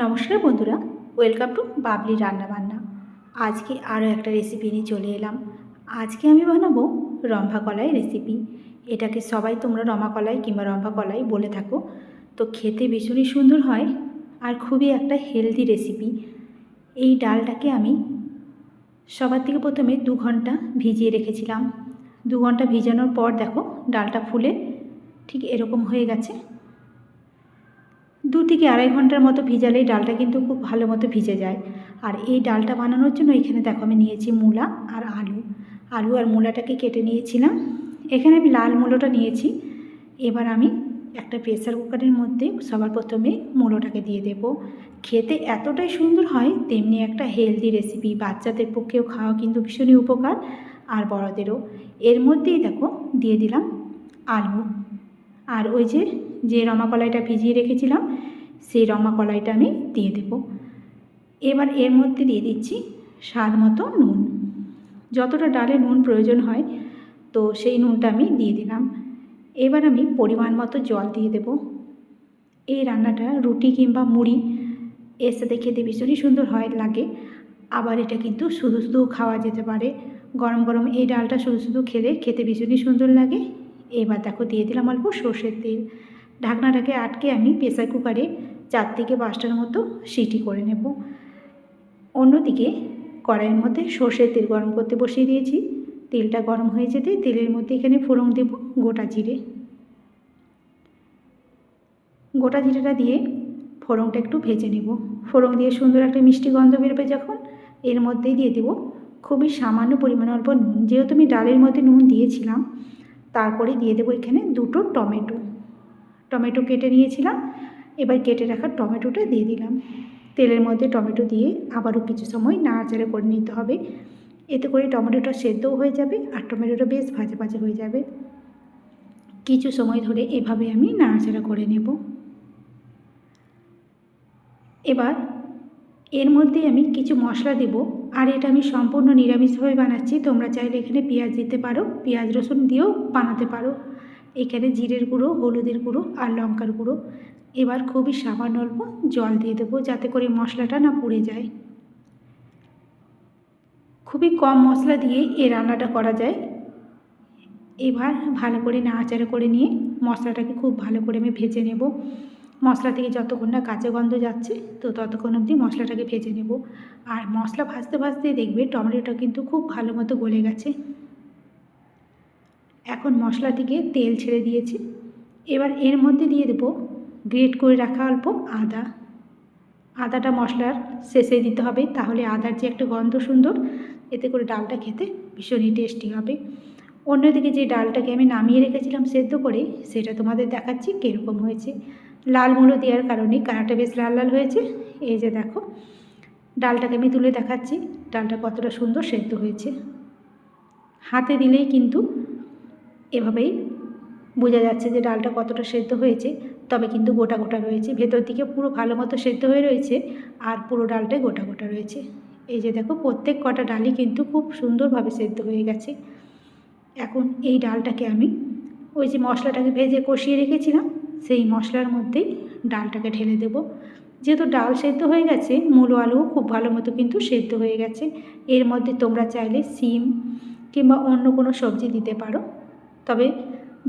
নমস্কার বন্ধুরা, welcome to Babli রান্নাবান্না। আজকে আরও একটা রেসিপি নিয়ে চলে এলাম। আজকে আমি বানাবো রম্ভা কলাই রেসিপি এটাকে সবাই তোমরা রমা কলাই কিংবা রম্ভা কলাই বলে থাকো। তো খেতে ভীষণই সুন্দর হয় আর খুবই একটা হেলদি রেসিপি এই ডালটাকে আমি সবার থেকে প্রথমে দু ঘণ্টা ভিজিয়ে রেখেছিলাম। দু ঘণ্টা ভিজানোর পর দেখো, ডালটা ফুলে ঠিক এরকম হয়ে গেছে। দু থেকে আড়াই ঘণ্টার মতো ভিজালেই ডালটা কিন্তু খুব ভালো মতো ভিজে যায়। আর এই ডালটা বানানোর জন্য এখানে দেখো আমি নিয়েছি মূলা আর আলু। আলু আর মূলাটাকে কেটে নিয়েছিলাম। এখানে আমি লাল মূলোটা নিয়েছি। এবার আমি একটা প্রেসার কুকারের মধ্যে সবার প্রথমে মূলোটাকে দিয়ে দেব। খেতে এতটাই সুন্দর হয়, তেমনি একটা হেলদি রেসিপি। বাচ্চাদের পক্ষেও খাওয়া কিন্তু ভীষণই উপকার, আর বড়দেরও। এর মধ্যেই দেখো দিয়ে দিলাম আলু। আর ওই যে যে রমা কলাইটা ভিজিয়ে রেখেছিলাম, সেই রমা কলাইটা আমি দিয়ে দেব। এবার এর মধ্যে দিয়ে দিচ্ছি স্বাদ মতো নুন। যতটা ডালে নুন প্রয়োজন হয়, তো সেই নুনটা আমি দিয়ে দিলাম। এবার আমি পরিমাণ মতো জল দিয়ে দেব। এই রান্নাটা রুটি কিংবা মুড়ি, এর সাথে খেতে ভীষণই সুন্দর হয়, লাগে। আবার এটা কিন্তু শুধু শুধু খাওয়া যেতে পারে। গরম গরম এই ডালটা শুধু শুধু খেলে খেতে ভীষণই সুন্দর লাগে। এবার দেখো দিয়ে দিলাম অল্প সর্ষের তেল। ঢাকনাটাকে আটকে আমি প্রেসার কুকারে চার থেকে পাঁচটার মতো সিটি করে নেব। অন্যদিকে কড়াইয়ের মধ্যে সর্ষের তেল গরম করতে বসিয়ে দিয়েছি। তেলটা গরম হয়ে যেতে তেলের মধ্যে এখানে ফোড়ন দেব গোটা জিরে। গোটা জিরেটা দিয়ে ফোড়নটা একটু ভেজে নেব। ফোড়ন দিয়ে সুন্দর একটা মিষ্টি গন্ধ বেরোবে যখন। এর মধ্যেই দিয়ে দেবো খুবই সামান্য পরিমাণে অল্প নুন। যেহেতু আমি ডালের মধ্যে নুন দিয়েছিলাম তারপরে দিয়ে দেবো এখানে দুটো টমেটো। টমেটো কেটে নিয়েছিলাম, এবার কেটে রাখা টমেটোটা দিয়ে দিলাম। তেলের মধ্যে টমেটো দিয়ে আবারও কিছু সময় নাড়াচাড়া করে নিতে হবে। এতে করে টমেটোটা সেদ্ধও হয়ে যাবে আর টমেটোটা বেশ ভাজা ভাজা হয়ে যাবে। কিছু সময় ধরে এভাবে আমি নাড়াচাড়া করে নেব। এবার এর মধ্যে আমি কিছু মশলা দেব। আর এটা আমি সম্পূর্ণ নিরামিষভাবে বানাচ্ছি। তোমরা চাইলে এখানে পেঁয়াজ দিতে পারো। পেঁয়াজ রসুন দিয়েও বানাতে পারো। এখানে জিরের গুঁড়ো, হলুদের গুঁড়ো আর লঙ্কার গুঁড়ো। এবার খুবই সামান্য অল্প জল দিয়ে দেবো যাতে করে মশলাটা না পুড়ে যায়। খুবই কম মশলা দিয়ে এই রান্নাটা করা যায়। এবার ভালো করে নাড়াচাড়া করে নিয়ে মশলাটাকে খুব ভালো করে আমি ভেজে নেব। মশলা থেকে যতক্ষণ না কাঁচা গন্ধ যাচ্ছে, তো ততক্ষণ অবধি মশলাটাকে ভেজে নেব। আর মশলা ভাজতে ভাজতে দেখবে টমেটোটা কিন্তু খুব ভালো মতো গলে গেছে। এখন মশলা থেকে তেল ছেড়ে দিয়েছি। এবার এর মধ্যে দিয়ে দেবো গ্রেট করে রাখা অল্প আদা। আদাটা মশলার শেষে দিতে হবে, তাহলে আদার যে একটা গন্ধ সুন্দর, এতে করে ডালটা খেতে ভীষণই টেস্টি হবে। অন্যদিকে যে ডালটাকে আমি নামিয়ে রেখেছিলাম সেদ্ধ করে, সেটা তোমাদের দেখাচ্ছি কীরকম হয়েছে। লাল মূলো দেওয়ার কারণে কানাটা বেশ লাল লাল হয়েছে। এই যে দেখো, ডালটাকে আমি তুলে দেখাচ্ছি। ডালটা কতটা সুন্দর সেদ্ধ হয়েছে। হাতে দিলেই কিন্তু এভাবেই বোঝা যাচ্ছে যে ডালটা কতটা সেদ্ধ হয়েছে, তবে কিন্তু গোটা গোটা রয়েছে। ভেতর দিকে পুরো ভালো মতো সেদ্ধ হয়ে রয়েছে আর পুরো ডালটাই গোটা গোটা রয়েছে। এই যে দেখো, প্রত্যেক কটা ডালই কিন্তু খুব সুন্দরভাবে সেদ্ধ হয়ে গেছে। এখন এই ডালটাকে আমি ওই যে মশলাটাকে ভেজে কষিয়ে রেখেছিলাম। সেই মশলার মধ্যেই ডালটাকে ঢেলে দেব। যেহেতু ডাল সেদ্ধ হয়ে গেছে, মূলো আলুও খুব ভালো মতো কিন্তু সেদ্ধ হয়ে গেছে। এর মধ্যে তোমরা চাইলে সিম কিংবা অন্য কোনো সবজি দিতে পারো। তবে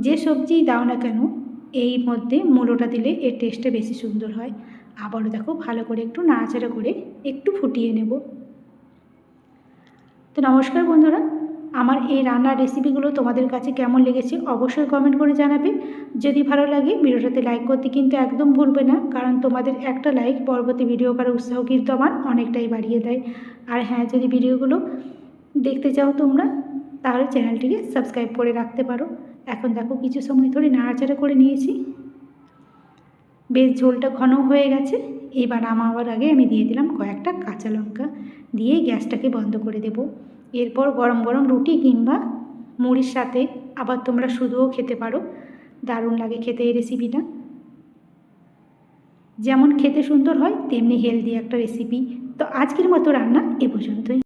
যে সবজি দাও না কেন, এই মধ্যে মূলোটা দিলে এর টেস্টটা বেশি সুন্দর হয়। আবারও দেখো ভালো করে একটু নাড়াচাড়া করে একটু ফুটিয়ে নেব। তো নমস্কার বন্ধুরা আমার এই রান্নার রেসিপিগুলো তোমাদের কাছে কেমন লেগেছে অবশ্যই কমেন্ট করে জানাবে। যদি ভালো লাগে, ভিডিওটাতে লাইক করতে কিন্তু একদম ভুলবে না, কারণ তোমাদের একটা লাইক পরবর্তী ভিডিও করার উৎসাহ কিন্তু আমার অনেকটাই বাড়িয়ে দেয়। আর হ্যাঁ যদি ভিডিওগুলো দেখতে চাও তোমরা, তাহলে চ্যানেলটিকে সাবস্ক্রাইব করে রাখতে পারো। এখন দেখো কিছু সময় ধরে নাড়াচাড়া করে নিয়েছি। বেশ ঝোলটা ঘন হয়ে গেছে, এবার নামাবার আগে আমি দিয়ে দিলাম কয়েকটা কাঁচা লঙ্কা, দিয়ে গ্যাসটাকে বন্ধ করে দেব। এরপর গরম গরম রুটি কিংবা মুড়ির সাথে আবার তোমরা শুধুও খেতে পারো। দারুণ লাগে খেতে এই রেসিপিটা যেমন খেতে সুন্দর হয়, তেমনি হেলদি একটা রেসিপি তো আজকের মতো রান্না এ পর্যন্তই।